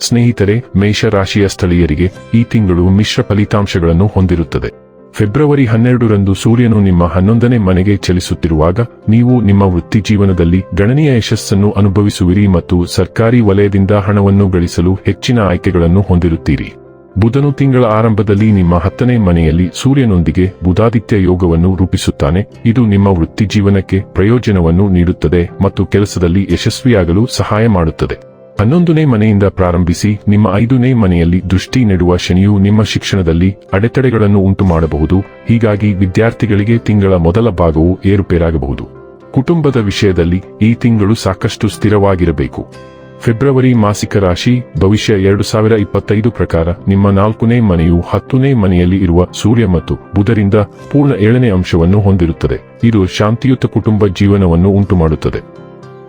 ಸ್ನೇಹಿತರೆ, ಮೇಷರಾಶಿಯ ಸ್ಥಳೀಯರಿಗೆ ಈ ತಿಂಗಳು ಮಿಶ್ರ ಫಲಿತಾಂಶಗಳನ್ನು ಹೊಂದಿರುತ್ತದೆ. ಫೆಬ್ರವರಿ ಹನ್ನೆರಡರಂದು ಸೂರ್ಯನು ನಿಮ್ಮ ಹನ್ನೊಂದನೇ ಮನೆಗೆ ಚಲಿಸುತ್ತಿರುವಾಗ, ನೀವು ನಿಮ್ಮ ವೃತ್ತಿ ಜೀವನದಲ್ಲಿ ಗಣನೀಯ ಯಶಸ್ಸನ್ನು ಅನುಭವಿಸುವಿರಿ ಮತ್ತು ಸರ್ಕಾರಿ ವಲಯದಿಂದ ಹಣವನ್ನು ಗಳಿಸಲು ಹೆಚ್ಚಿನ ಆಯ್ಕೆಗಳನ್ನು ಹೊಂದಿರುತ್ತೀರಿ. ಬುಧನು ತಿಂಗಳ ಆರಂಭದಲ್ಲಿ ನಿಮ್ಮ ಹತ್ತನೇ ಮನೆಯಲ್ಲಿ ಸೂರ್ಯನೊಂದಿಗೆ ಬುಧಾದಿತ್ಯ ಯೋಗವನ್ನು ರೂಪಿಸುತ್ತಾನೆ. ಇದು ನಿಮ್ಮ ವೃತ್ತಿ ಜೀವನಕ್ಕೆ ಪ್ರಯೋಜನವನ್ನು ನೀಡುತ್ತದೆ ಮತ್ತು ಕೆಲಸದಲ್ಲಿ ಯಶಸ್ವಿಯಾಗಲು ಸಹಾಯ ಮಾಡುತ್ತದೆ. ಹನ್ನೊಂದನೇ ಮನೆಯಿಂದ ಪ್ರಾರಂಭಿಸಿ, ನಿಮ್ಮ ಐದನೇ ಮನೆಯಲ್ಲಿ ದೃಷ್ಟಿ ನೆಡುವ ಶನಿಯು ನಿಮ್ಮ ಶಿಕ್ಷಣದಲ್ಲಿ ಅಡೆತಡೆಗಳನ್ನು ಉಂಟು ಮಾಡಬಹುದು ಹೀಗಾಗಿ ವಿದ್ಯಾರ್ಥಿಗಳಿಗೆ ತಿಂಗಳ ಮೊದಲ ಭಾಗವು ಏರುಪೇರಾಗಬಹುದು. ಕುಟುಂಬದ ವಿಷಯದಲ್ಲಿ ಈ ತಿಂಗಳು ಸಾಕಷ್ಟು ಸ್ಥಿರವಾಗಿರಬೇಕು. ಫೆಬ್ರವರಿ ಮಾಸಿಕ ರಾಶಿ, ಭವಿಷ್ಯ ಎರಡು ಸಾವಿರ ಇಪ್ಪತ್ತೈದು ಪ್ರಕಾರ ನಿಮ್ಮ ನಾಲ್ಕನೇ ಮನೆಯು ಹತ್ತನೇ ಮನೆಯಲ್ಲಿ ಇರುವ ಸೂರ್ಯ ಮತ್ತು ಬುಧರಿಂದ ಪೂರ್ಣ ಏಳನೇ ಅಂಶವನ್ನು ಹೊಂದಿರುತ್ತದೆ. ಇದು ಶಾಂತಿಯುತ ಕುಟುಂಬ ಜೀವನವನ್ನು ಉಂಟುಮಾಡುತ್ತದೆ.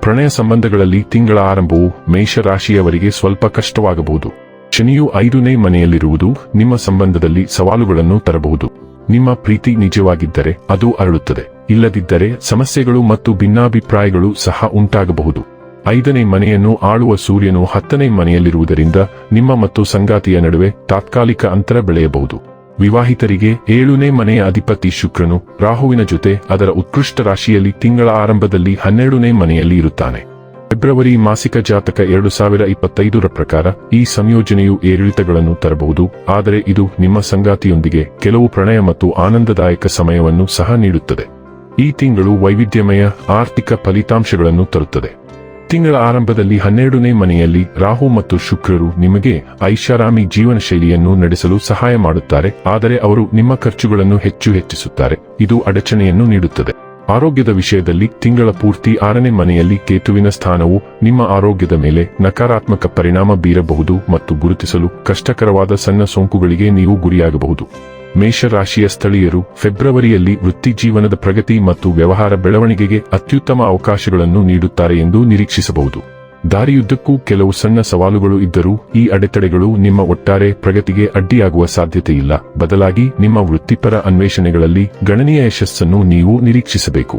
ಪ್ರಣಯ ಸಂಬಂಧಗಳಲ್ಲಿ ತಿಂಗಳ ಆರಂಭವು ಮೇಷರಾಶಿಯವರಿಗೆ ಸ್ವಲ್ಪ ಕಷ್ಟವಾಗಬಹುದು. ಶನಿಯು ಐದನೇ ಮನೆಯಲ್ಲಿರುವುದು ನಿಮ್ಮ ಸಂಬಂಧದಲ್ಲಿ ಸವಾಲುಗಳನ್ನು ತರಬಹುದು. ನಿಮ್ಮ ಪ್ರೀತಿ ನಿಜವಾಗಿದ್ದರೆ ಅದು ಅರಳುತ್ತದೆ. ಇಲ್ಲದಿದ್ದರೆ ಸಮಸ್ಯೆಗಳು ಮತ್ತು ಭಿನ್ನಾಭಿಪ್ರಾಯಗಳು ಸಹ ಉಂಟಾಗಬಹುದು. ಐದನೇ ಮನೆಯನ್ನು ಆಳುವ ಸೂರ್ಯನು ಹತ್ತನೇ ಮನೆಯಲ್ಲಿರುವುದರಿಂದ ನಿಮ್ಮ ಮತ್ತು ಸಂಗಾತಿಯ ನಡುವೆ ತಾತ್ಕಾಲಿಕ ಅಂತರ ಬೆಳೆಯಬಹುದು. ವಿವಾಹಿತರಿಗೆ ಏಳನೇ ಮನೆಯ ಅಧಿಪತಿ ಶುಕ್ರನು ರಾಹುವಿನ ಜೊತೆ ಅದರ ಉತ್ಕೃಷ್ಟ ರಾಶಿಯಲ್ಲಿ ತಿಂಗಳ ಆರಂಭದಲ್ಲಿ ಹನ್ನೆರಡನೇ ಮನೆಯಲ್ಲಿ ಇರುತ್ತಾನೆ. ಫೆಬ್ರವರಿ ಮಾಸಿಕ ಜಾತಕ ಎರಡು ಸಾವಿರ ಇಪ್ಪತ್ತೈದರ ಪ್ರಕಾರ ಈ ಸಂಯೋಜನೆಯು ಏರಿಳಿತಗಳನ್ನು ತರಬಹುದು, ಆದರೆ ಇದು ನಿಮ್ಮ ಸಂಗಾತಿಯೊಂದಿಗೆ ಕೆಲವು ಪ್ರಣಯ ಮತ್ತು ಆನಂದದಾಯಕ ಸಮಯವನ್ನು ಸಹ ನೀಡುತ್ತದೆ. ಈ ತಿಂಗಳು ವೈವಿಧ್ಯಮಯ ಆರ್ಥಿಕ ಫಲಿತಾಂಶಗಳನ್ನು ತರುತ್ತದೆ. ತಿಂಗಳ ಆರಂಭದಲ್ಲಿ ಹನ್ನೆರಡನೇ ಮನೆಯಲ್ಲಿ ರಾಹು ಮತ್ತು ಶುಕ್ರರು ನಿಮಗೆ ಐಷಾರಾಮಿ ಜೀವನ ಶೈಲಿಯನ್ನು ನಡೆಸಲು ಸಹಾಯ ಮಾಡುತ್ತಾರೆ, ಆದರೆ ಅವರು ನಿಮ್ಮ ಖರ್ಚುಗಳನ್ನು ಹೆಚ್ಚು ಹೆಚ್ಚಿಸುತ್ತಾರೆ. ಇದು ಅಡಚಣೆಯನ್ನು ನೀಡುತ್ತದೆ. ಆರೋಗ್ಯದ ವಿಷಯದಲ್ಲಿ ತಿಂಗಳ ಪೂರ್ತಿ ಆರನೇ ಮನೆಯಲ್ಲಿ ಕೇತುವಿನ ಸ್ಥಾನವು ನಿಮ್ಮ ಆರೋಗ್ಯದ ಮೇಲೆ ನಕಾರಾತ್ಮಕ ಪರಿಣಾಮ ಬೀರಬಹುದು ಮತ್ತು ಗುರುತಿಸಲು ಕಷ್ಟಕರವಾದ ಸಣ್ಣ ಸೋಂಕುಗಳಿಗೆ ನೀವು ಗುರಿಯಾಗಬಹುದು. ಮೇಷರಾಶಿಯ ಸ್ಥಳೀಯರು ಫೆಬ್ರವರಿಯಲ್ಲಿ ವೃತ್ತಿ ಜೀವನದ ಪ್ರಗತಿ ಮತ್ತು ವ್ಯವಹಾರ ಬೆಳವಣಿಗೆಗೆ ಅತ್ಯುತ್ತಮ ಅವಕಾಶಗಳನ್ನು ನೀಡುತ್ತಾರೆ ಎಂದು ನಿರೀಕ್ಷಿಸಬಹುದು. ದಾರಿಯುದ್ದಕ್ಕೂ ಕೆಲವು ಸಣ್ಣ ಸವಾಲುಗಳು ಇದ್ದರೂ ಈ ಅಡೆತಡೆಗಳು ನಿಮ್ಮ ಒಟ್ಟಾರೆ ಪ್ರಗತಿಗೆ ಅಡ್ಡಿಯಾಗುವ ಸಾಧ್ಯತೆಯಿಲ್ಲ. ಬದಲಾಗಿ ನಿಮ್ಮ ವೃತ್ತಿಪರ ಅನ್ವೇಷಣೆಗಳಲ್ಲಿ ಗಣನೀಯ ಯಶಸ್ಸನ್ನು ನೀವು ನಿರೀಕ್ಷಿಸಬೇಕು.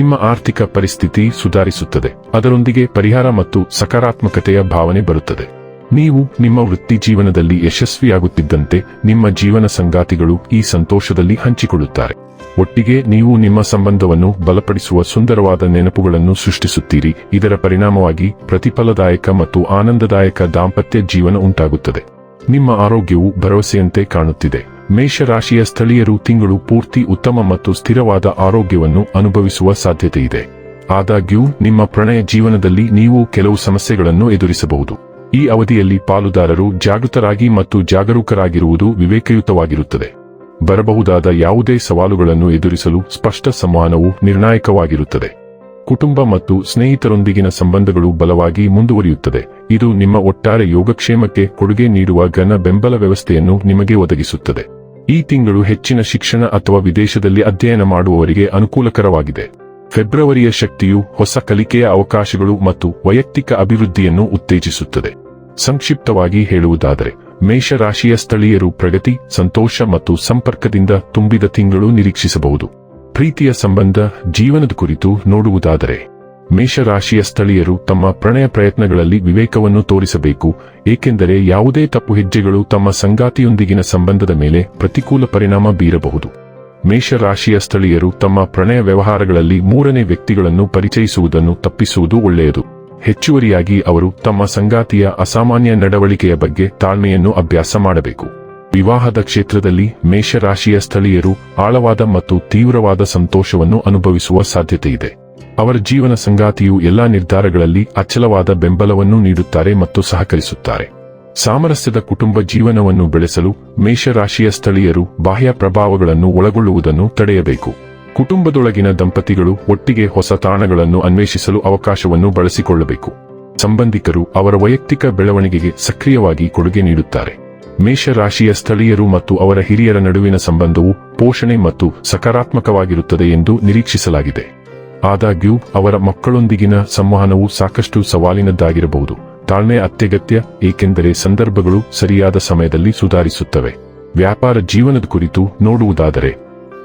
ನಿಮ್ಮ ಆರ್ಥಿಕ ಪರಿಸ್ಥಿತಿ ಸುಧಾರಿಸುತ್ತದೆ. ಅದರೊಂದಿಗೆ ಪರಿಹಾರ ಮತ್ತು ಸಕಾರಾತ್ಮಕತೆಯ ಭಾವನೆ ಬರುತ್ತದೆ. ನೀವು ನಿಮ್ಮ ವೃತ್ತಿ ಜೀವನದಲ್ಲಿ ಯಶಸ್ವಿಯಾಗುತ್ತಿದ್ದಂತೆ ನಿಮ್ಮ ಜೀವನ ಸಂಗಾತಿಗಳು ಈ ಸಂತೋಷದಲ್ಲಿ ಹಂಚಿಕೊಳ್ಳುತ್ತಾರೆ. ಒಟ್ಟಿಗೆ ನೀವು ನಿಮ್ಮ ಸಂಬಂಧವನ್ನು ಬಲಪಡಿಸುವ ಸುಂದರವಾದ ನೆನಪುಗಳನ್ನು ಸೃಷ್ಟಿಸುತ್ತೀರಿ. ಇದರ ಪರಿಣಾಮವಾಗಿ ಪ್ರತಿಫಲದಾಯಕ ಮತ್ತು ಆನಂದದಾಯಕ ದಾಂಪತ್ಯ ಜೀವನ ಉಂಟಾಗುತ್ತದೆ. ನಿಮ್ಮ ಆರೋಗ್ಯವು ಭರವಸೆಯಂತೆ ಕಾಣುತ್ತಿದೆ. ಮೇಷರಾಶಿಯ ಸ್ಥಳೀಯರು ತಿಂಗಳು ಪೂರ್ತಿ ಉತ್ತಮ ಮತ್ತು ಸ್ಥಿರವಾದ ಆರೋಗ್ಯವನ್ನು ಅನುಭವಿಸುವ ಸಾಧ್ಯತೆಯಿದೆ. ಆದಾಗ್ಯೂ, ನಿಮ್ಮ ಪ್ರಣಯ ಜೀವನದಲ್ಲಿ ನೀವು ಕೆಲವು ಸಮಸ್ಯೆಗಳನ್ನು ಎದುರಿಸಬಹುದು. ಈ ಅವಧಿಯಲ್ಲಿ ಪಾಲುದಾರರು ಜಾಗೃತರಾಗಿ ಮತ್ತು ಜಾಗರೂಕರಾಗಿರುವುದು ವಿವೇಕಯುತವಾಗಿರುತ್ತದೆ. ಬರಬಹುದಾದ ಯಾವುದೇ ಸವಾಲುಗಳನ್ನು ಎದುರಿಸಲು ಸ್ಪಷ್ಟ ಸಂವಹನವು ನಿರ್ಣಾಯಕವಾಗಿರುತ್ತದೆ. ಕುಟುಂಬ ಮತ್ತು ಸ್ನೇಹಿತರೊಂದಿಗಿನ ಸಂಬಂಧಗಳು ಬಲವಾಗಿ ಮುಂದುವರಿಯುತ್ತದೆ. ಇದು ನಿಮ್ಮ ಒಟ್ಟಾರೆ ಯೋಗಕ್ಷೇಮಕ್ಕೆ ಕೊಡುಗೆ ನೀಡುವ ಘನ ಬೆಂಬಲ ವ್ಯವಸ್ಥೆಯನ್ನು ನಿಮಗೆ ಒದಗಿಸುತ್ತದೆ. ಈ ತಿಂಗಳು ಹೆಚ್ಚಿನ ಶಿಕ್ಷಣ ಅಥವಾ ವಿದೇಶದಲ್ಲಿ ಅಧ್ಯಯನ ಮಾಡುವವರಿಗೆ ಅನುಕೂಲಕರವಾಗಿದೆ. ಫೆಬ್ರವರಿಯ ಶಕ್ತಿಯು ಹೊಸ ಕಲಿಕೆಯ ಅವಕಾಶಗಳು ಮತ್ತು ವೈಯಕ್ತಿಕ ಅಭಿವೃದ್ಧಿಯನ್ನು ಉತ್ತೇಜಿಸುತ್ತದೆ. ಸಂಕ್ಷಿಪ್ತವಾಗಿ ಹೇಳುವುದಾದರೆ, ಮೇಷರಾಶಿಯ ಸ್ಥಳೀಯರು ಪ್ರಗತಿ, ಸಂತೋಷ ಮತ್ತು ಸಂಪರ್ಕದಿಂದ ತುಂಬಿದ ತಿಂಗಳು ನಿರೀಕ್ಷಿಸಬಹುದು. ಪ್ರೀತಿಯ ಸಂಬಂಧ, ಜೀವನದ ಕುರಿತು ನೋಡುವುದಾದರೆ, ಮೇಷರಾಶಿಯ ಸ್ಥಳೀಯರು ತಮ್ಮ ಪ್ರಣಯ ಪ್ರಯತ್ನಗಳಲ್ಲಿ ವಿವೇಕವನ್ನು ತೋರಿಸಬೇಕು, ಏಕೆಂದರೆ ಯಾವುದೇ ತಪ್ಪು ಹೆಜ್ಜೆಗಳು ತಮ್ಮ ಸಂಗಾತಿಯೊಂದಿಗಿನ ಸಂಬಂಧದ ಮೇಲೆ ಪ್ರತಿಕೂಲ ಪರಿಣಾಮ ಬೀರಬಹುದು. ಮೇಷರಾಶಿಯ ಸ್ಥಳೀಯರು ತಮ್ಮ ಪ್ರಣಯ ವ್ಯವಹಾರಗಳಲ್ಲಿ ಮೂರನೇ ವ್ಯಕ್ತಿಗಳನ್ನು ಪರಿಚಯಿಸುವುದನ್ನು ತಪ್ಪಿಸುವುದು ಒಳ್ಳೆಯದು. ಹೆಚ್ಚುವರಿಯಾಗಿ ಅವರು ತಮ್ಮ ಸಂಗಾತಿಯ ಅಸಾಮಾನ್ಯ ನಡವಳಿಕೆಯ ಬಗ್ಗೆ ತಾಳ್ಮೆಯನ್ನು ಅಭ್ಯಾಸ ಮಾಡಬೇಕು. ವಿವಾಹದ ಕ್ಷೇತ್ರದಲ್ಲಿ ಮೇಷರಾಶಿಯ ಸ್ಥಳೀಯರು ಆಳವಾದ ಮತ್ತು ತೀವ್ರವಾದ ಸಂತೋಷವನ್ನು ಅನುಭವಿಸುವ ಸಾಧ್ಯತೆಯಿದೆ ಅವರ ಜೀವನ ಸಂಗಾತಿಯು ಎಲ್ಲಾ ನಿರ್ಧಾರಗಳಲ್ಲಿ ಅಚಲವಾದ ಬೆಂಬಲವನ್ನು ನೀಡುತ್ತಾರೆ ಮತ್ತು ಸಹಕರಿಸುತ್ತಾರೆ. ಸಾಮರಸ್ಯದ ಕುಟುಂಬ ಜೀವನವನ್ನು ಬೆಳೆಸಲು ಮೇಷರಾಶಿಯ ಸ್ಥಳೀಯರು ಬಾಹ್ಯ ಪ್ರಭಾವಗಳನ್ನು ಒಳಗೊಳ್ಳುವುದನ್ನು ತಡೆಯಬೇಕು. ಕುಟುಂಬದೊಳಗಿನ ದಂಪತಿಗಳು ಒಟ್ಟಿಗೆ ಹೊಸ ತಾಣಗಳನ್ನು ಅನ್ವೇಷಿಸಲು ಅವಕಾಶವನ್ನು ಬಳಸಿಕೊಳ್ಳಬೇಕು. ಸಂಬಂಧಿಕರು ಅವರ ವೈಯಕ್ತಿಕ ಬೆಳವಣಿಗೆಗೆ ಸಕ್ರಿಯವಾಗಿ ಕೊಡುಗೆ ನೀಡುತ್ತಾರೆ. ಮೇಷರಾಶಿಯ ಸ್ಥಳೀಯರು ಮತ್ತು ಅವರ ಹಿರಿಯರ ನಡುವಿನ ಸಂಬಂಧವು ಪೋಷಣೆ ಮತ್ತು ಸಕಾರಾತ್ಮಕವಾಗಿರುತ್ತದೆ ಎಂದು ನಿರೀಕ್ಷಿಸಲಾಗಿದೆ. ಆದಾಗ್ಯೂ, ಅವರ ಮಕ್ಕಳೊಂದಿಗಿನ ಸಂವಹನವು ಸಾಕಷ್ಟು ಸವಾಲಿನದ್ದಾಗಿರಬಹುದು. ತಾಳ್ಮೆ ಅತ್ಯಗತ್ಯ, ಏಕೆಂದರೆ ಸಂದರ್ಭಗಳು ಸರಿಯಾದ ಸಮಯದಲ್ಲಿ ಸುಧಾರಿಸುತ್ತವೆ. ವ್ಯಾಪಾರ ಜೀವನದ ಕುರಿತು ನೋಡುವುದಾದರೆ,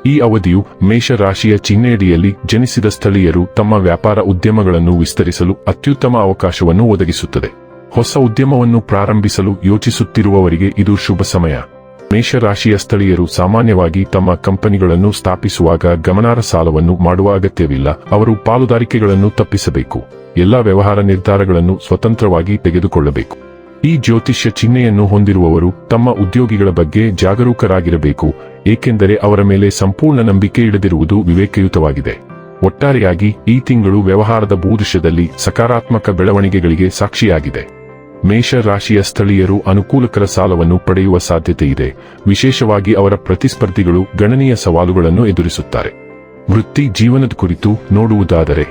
ಈ ಅವಧಿಯು ಮೇಷರಾಶಿಯ ಚಿಹ್ನೆಯಡಿಯಲ್ಲಿ ಜನಿಸಿದ ಸ್ಥಳೀಯರು ತಮ್ಮ ವ್ಯಾಪಾರ ಉದ್ಯಮಗಳನ್ನು ವಿಸ್ತರಿಸಲು ಅತ್ಯುತ್ತಮ ಅವಕಾಶವನ್ನು ಒದಗಿಸುತ್ತದೆ. ಹೊಸ ಉದ್ಯಮವನ್ನು ಪ್ರಾರಂಭಿಸಲು ಯೋಚಿಸುತ್ತಿರುವವರಿಗೆ ಇದು ಶುಭ ಸಮಯ. ಮೇಷರಾಶಿಯ ಸ್ಥಳೀಯರು ಸಾಮಾನ್ಯವಾಗಿ ತಮ್ಮ ಕಂಪನಿಗಳನ್ನು ಸ್ಥಾಪಿಸುವಾಗ ಗಮನಾರ್ಹ ಸಾಲವನ್ನು ಮಾಡುವ ಅಗತ್ಯವಿಲ್ಲ. ಅವರು ಪಾಲುದಾರಿಕೆಗಳನ್ನು ತಪ್ಪಿಸಬೇಕು. ಎಲ್ಲಾ ವ್ಯವಹಾರ ನಿರ್ಧಾರಗಳನ್ನು ಸ್ವತಂತ್ರವಾಗಿ ತೆಗೆದುಕೊಳ್ಳಬೇಕು. ಈ ಜ್ಯೋತಿಷ್ಯ ಚಿಹ್ನೆಯನ್ನು ಹೊಂದಿರುವವರು ತಮ್ಮ ಉದ್ಯೋಗಿಗಳ ಬಗ್ಗೆ ಜಾಗರೂಕರಾಗಿರಬೇಕು, ಏಕೆಂದರೆ ಅವರ ಮೇಲೆ ಸಂಪೂರ್ಣ ನಂಬಿಕೆ ಇಡದಿರುವುದು ವಿವೇಕಯುತವಾಗಿದೆ. ಒಟ್ಟಾರೆಯಾಗಿ ಈ ತಿಂಗಳು ವ್ಯವಹಾರದ ಭೂದೃಶ್ಯದಲ್ಲಿ ಸಕಾರಾತ್ಮಕ ಬೆಳವಣಿಗೆಗಳಿಗೆ ಸಾಕ್ಷಿಯಾಗಿದೆ. ಮೇಷ ರಾಶಿಯ ಸ್ಥಳೀಯರು ಅನುಕೂಲಕರ ಸಾಲವನ್ನು ಪಡೆಯುವ ಸಾಧ್ಯತೆ ಇದೆ ವಿಶೇಷವಾಗಿ ಅವರ ಪ್ರತಿಸ್ಪರ್ಧಿಗಳು ಗಣನೀಯ ಸವಾಲುಗಳನ್ನು ಎದುರಿಸುತ್ತಾರೆ. ವೃತ್ತಿ ಜೀವನದ ಕುರಿತು ನೋಡುವುದಾದರೆ,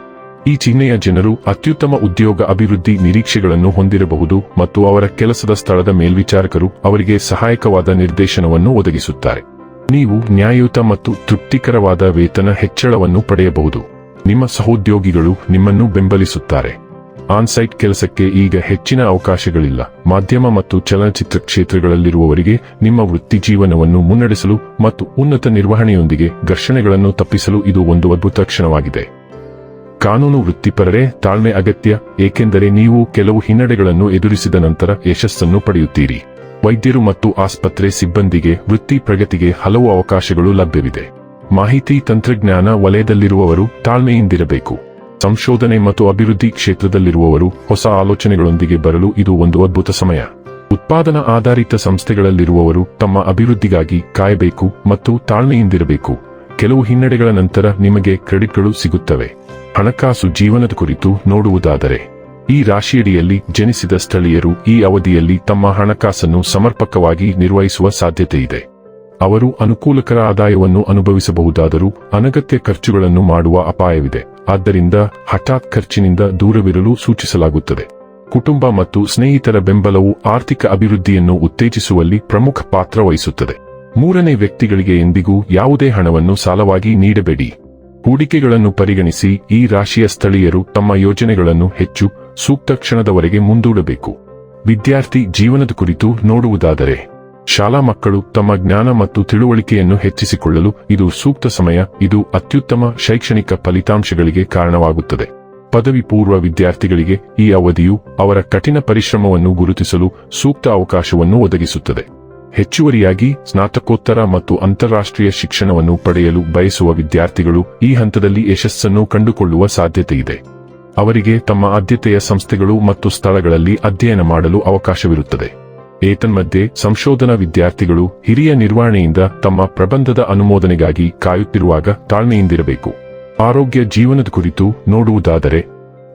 ಈ ಚಿಹ್ನೆಯ ಜನರು ಅತ್ಯುತ್ತಮ ಉದ್ಯೋಗ ಅಭಿವೃದ್ಧಿ ನಿರೀಕ್ಷೆಗಳನ್ನು ಹೊಂದಿರಬಹುದು ಮತ್ತು ಅವರ ಕೆಲಸದ ಸ್ಥಳದ ಮೇಲ್ವಿಚಾರಕರು ಅವರಿಗೆ ಸಹಾಯಕವಾದ ನಿರ್ದೇಶನವನ್ನು ಒದಗಿಸುತ್ತಾರೆ. ನೀವು ನ್ಯಾಯಯುತ ಮತ್ತು ತೃಪ್ತಿಕರವಾದ ವೇತನ ಹೆಚ್ಚಳವನ್ನು ಪಡೆಯಬಹುದು. ನಿಮ್ಮ ಸಹೋದ್ಯೋಗಿಗಳು ನಿಮ್ಮನ್ನು ಬೆಂಬಲಿಸುತ್ತಾರೆ. ಆನ್ಸೈಟ್ ಕೆಲಸಕ್ಕೆ ಈಗ ಹೆಚ್ಚಿನ ಅವಕಾಶಗಳಿಲ್ಲ. ಮಾಧ್ಯಮ ಮತ್ತು ಚಲನಚಿತ್ರ ಕ್ಷೇತ್ರಗಳಲ್ಲಿರುವವರಿಗೆ ನಿಮ್ಮ ವೃತ್ತಿ ಜೀವನವನ್ನು ಮುನ್ನಡೆಸಲು ಮತ್ತು ಉನ್ನತ ನಿರ್ವಹಣೆಯೊಂದಿಗೆ ಘರ್ಷಣೆಗಳನ್ನು ತಪ್ಪಿಸಲು ಇದು ಒಂದು ಅದ್ಭುತ ಕ್ಷಣವಾಗಿದೆ. ಕಾನೂನು ವೃತ್ತಿಪರರೇ, ತಾಳ್ಮೆ ಅಗತ್ಯ, ಏಕೆಂದರೆ ನೀವು ಕೆಲವು ಹಿನ್ನಡೆಗಳನ್ನು ಎದುರಿಸಿದ ನಂತರ ಯಶಸ್ಸನ್ನು ಪಡೆಯುತ್ತೀರಿ. ವೈದ್ಯರು ಮತ್ತು ಆಸ್ಪತ್ರೆ ಸಿಬ್ಬಂದಿಗೆ ವೃತ್ತಿ ಪ್ರಗತಿಗೆ ಹಲವು ಅವಕಾಶಗಳು ಲಭ್ಯವಿದೆ. ಮಾಹಿತಿ ತಂತ್ರಜ್ಞಾನ ವಲಯದಲ್ಲಿರುವವರು ತಾಳ್ಮೆಯಿಂದಿರಬೇಕು. ಸಂಶೋಧನೆ ಮತ್ತು ಅಭಿವೃದ್ಧಿ ಕ್ಷೇತ್ರದಲ್ಲಿರುವವರು ಹೊಸ ಆಲೋಚನೆಗಳೊಂದಿಗೆ ಬರಲು ಇದು ಒಂದು ಅದ್ಭುತ ಸಮಯ. ಉತ್ಪಾದನಾ ಆಧಾರಿತ ಸಂಸ್ಥೆಗಳಲ್ಲಿರುವವರು ತಮ್ಮ ಅಭಿವೃದ್ಧಿಗಾಗಿ ಕಾಯಬೇಕು ಮತ್ತು ತಾಳ್ಮೆಯಿಂದಿರಬೇಕು. ಕೆಲವು ಹಿನ್ನಡೆಗಳ ನಂತರ ನಿಮಗೆ ಕ್ರೆಡಿಟ್ಗಳು ಸಿಗುತ್ತವೆ. ಹಣಕಾಸು ಜೀವನದ ಕುರಿತು ನೋಡುವುದಾದರೆ, ಈ ರಾಶಿಯಡಿಯಲ್ಲಿ ಜನಿಸಿದ ಸ್ಥಳೀಯರು ಈ ಅವಧಿಯಲ್ಲಿ ತಮ್ಮ ಹಣಕಾಸನ್ನು ಸಮರ್ಪಕವಾಗಿ ನಿರ್ವಹಿಸುವ ಸಾಧ್ಯತೆಯಿದೆ. ಅವರು ಅನುಕೂಲಕರ ಆದಾಯವನ್ನು ಅನುಭವಿಸಬಹುದಾದರೂ ಅನಗತ್ಯ ಖರ್ಚುಗಳನ್ನು ಮಾಡುವ ಅಪಾಯವಿದೆ. ಆದ್ದರಿಂದ ಹಠಾತ್ ಖರ್ಚಿನಿಂದ ದೂರವಿರಲು ಸೂಚಿಸಲಾಗುತ್ತದೆ. ಕುಟುಂಬ ಮತ್ತು ಸ್ನೇಹಿತರ ಬೆಂಬಲವು ಆರ್ಥಿಕ ಅಭಿವೃದ್ಧಿಯನ್ನು ಉತ್ತೇಜಿಸುವಲ್ಲಿ ಪ್ರಮುಖ ಪಾತ್ರ ವಹಿಸುತ್ತದೆ. ಮೂರನೇ ವ್ಯಕ್ತಿಗಳಿಗೆ ಎಂದಿಗೂ ಯಾವುದೇ ಹಣವನ್ನು ಸಾಲವಾಗಿ ನೀಡಬೇಡಿ. ಹೂಡಿಕೆಗಳನ್ನು ಪರಿಗಣಿಸಿ ಈ ರಾಶಿಯ ಸ್ಥಳೀಯರು ತಮ್ಮ ಯೋಜನೆಗಳನ್ನು ಹೆಚ್ಚು ಸೂಕ್ತ ಕ್ಷಣದವರೆಗೆ ಮುಂದೂಡಬೇಕು. ವಿದ್ಯಾರ್ಥಿ ಜೀವನದ ಕುರಿತು ನೋಡುವುದಾದರೆ ಶಾಲಾ ಮಕ್ಕಳು ತಮ್ಮ ಜ್ಞಾನ ಮತ್ತು ತಿಳುವಳಿಕೆಯನ್ನು ಹೆಚ್ಚಿಸಿಕೊಳ್ಳಲು ಇದು ಸೂಕ್ತ ಸಮಯ, ಇದು ಅತ್ಯುತ್ತಮ ಶೈಕ್ಷಣಿಕ ಫಲಿತಾಂಶಗಳಿಗೆ ಕಾರಣವಾಗುತ್ತದೆ. ಪದವಿ ಪೂರ್ವ ವಿದ್ಯಾರ್ಥಿಗಳಿಗೆ ಈ ಅವಧಿಯು ಅವರ ಕಠಿಣ ಪರಿಶ್ರಮವನ್ನು ಗುರುತಿಸಲು ಸೂಕ್ತ ಅವಕಾಶವನ್ನು ಒದಗಿಸುತ್ತದೆ. ಹೆಚ್ಚುವರಿಯಾಗಿ ಸ್ನಾತಕೋತ್ತರ ಮತ್ತು ಅಂತಾರಾಷ್ಟ್ರೀಯ ಶಿಕ್ಷಣವನ್ನು ಪಡೆಯಲು ಬಯಸುವ ವಿದ್ಯಾರ್ಥಿಗಳು ಈ ಹಂತದಲ್ಲಿ ಯಶಸ್ಸನ್ನು ಕಂಡುಕೊಳ್ಳುವ ಸಾಧ್ಯತೆಯಿದೆ. ಅವರಿಗೆ ತಮ್ಮ ಆದ್ಯತೆಯ ಸಂಸ್ಥೆಗಳು ಮತ್ತು ಸ್ಥಳಗಳಲ್ಲಿ ಅಧ್ಯಯನ ಮಾಡಲು ಅವಕಾಶವಿರುತ್ತದೆ. ಏತನ್ಮಧ್ಯೆ ಸಂಶೋಧನಾ ವಿದ್ಯಾರ್ಥಿಗಳು ಹಿರಿಯ ನಿರ್ವಹಣೆಯಿಂದ ತಮ್ಮ ಪ್ರಬಂಧದ ಅನುಮೋದನೆಗಾಗಿ ಕಾಯುತ್ತಿರುವಾಗ ತಾಳ್ಮೆಯಿಂದಿರಬೇಕು. ಆರೋಗ್ಯ ಜೀವನದ ಕುರಿತು ನೋಡುವುದಾದರೆ,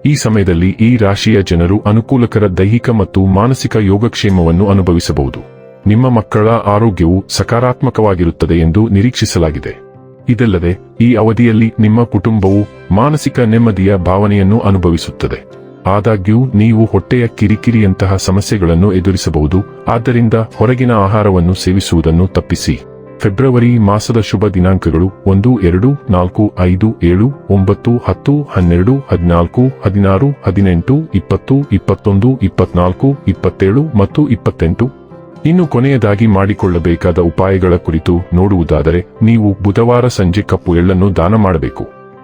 ಈ ಸಮಯದಲ್ಲಿ ಈ ರಾಶಿಯ ಜನರು ಅನುಕೂಲಕರ ದೈಹಿಕ ಮತ್ತು ಮಾನಸಿಕ ಯೋಗಕ್ಷೇಮವನ್ನು ಅನುಭವಿಸಬಹುದು. ನಿಮ್ಮ ಮಕ್ಕಳ ಆರೋಗ್ಯವು ಸಕಾರಾತ್ಮಕವಾಗಿರುತ್ತದೆ ಎಂದು ನಿರೀಕ್ಷಿಸಲಾಗಿದೆ. ಇದಲ್ಲದೆ, ಈ ಅವಧಿಯಲ್ಲಿ ನಿಮ್ಮ ಕುಟುಂಬವು ಮಾನಸಿಕ ನೆಮ್ಮದಿಯ ಭಾವನೆಯನ್ನು ಅನುಭವಿಸುತ್ತದೆ. ಆದಾಗ್ಯೂ, ನೀವು ಹೊಟ್ಟೆಯ ಕಿರಿಕಿರಿಯಂತಹ ಸಮಸ್ಯೆಗಳನ್ನು ಎದುರಿಸಬಹುದು, ಆದ್ದರಿಂದ ಹೊರಗಿನ ಆಹಾರವನ್ನು ಸೇವಿಸುವುದನ್ನು ತಪ್ಪಿಸಿ. ಫೆಬ್ರವರಿ ಮಾಸದ ಶುಭ ದಿನಾಂಕಗಳು ಒಂದು, ಎರಡು, ನಾಲ್ಕು, ಐದು, ಏಳು, ಒಂಬತ್ತು, ಹತ್ತು, ಹನ್ನೆರಡು, ಹದಿನಾಲ್ಕು, ಹದಿನಾರು, ಹದಿನೆಂಟು, ಇಪ್ಪತ್ತು, ಇಪ್ಪತ್ತೊಂದು, ಇಪ್ಪತ್ನಾಲ್ಕು, ಇಪ್ಪತ್ತೇಳು ಮತ್ತು ಇಪ್ಪತ್ತೆಂಟು. ಇನ್ನು ಕೊನೆಯದಾಗಿ ಮಾಡಿಕೊಳ್ಳಬೇಕಾದ ಉಪಾಯಗಳ ಕುರಿತು ನೋಡುವುದಾದರೆ, ನೀವು ಬುಧವಾರ ಸಂಜೆ ಕಪ್ಪು ಎಳ್ಳನ್ನು ದಾನ ಮಾಡಬೇಕು.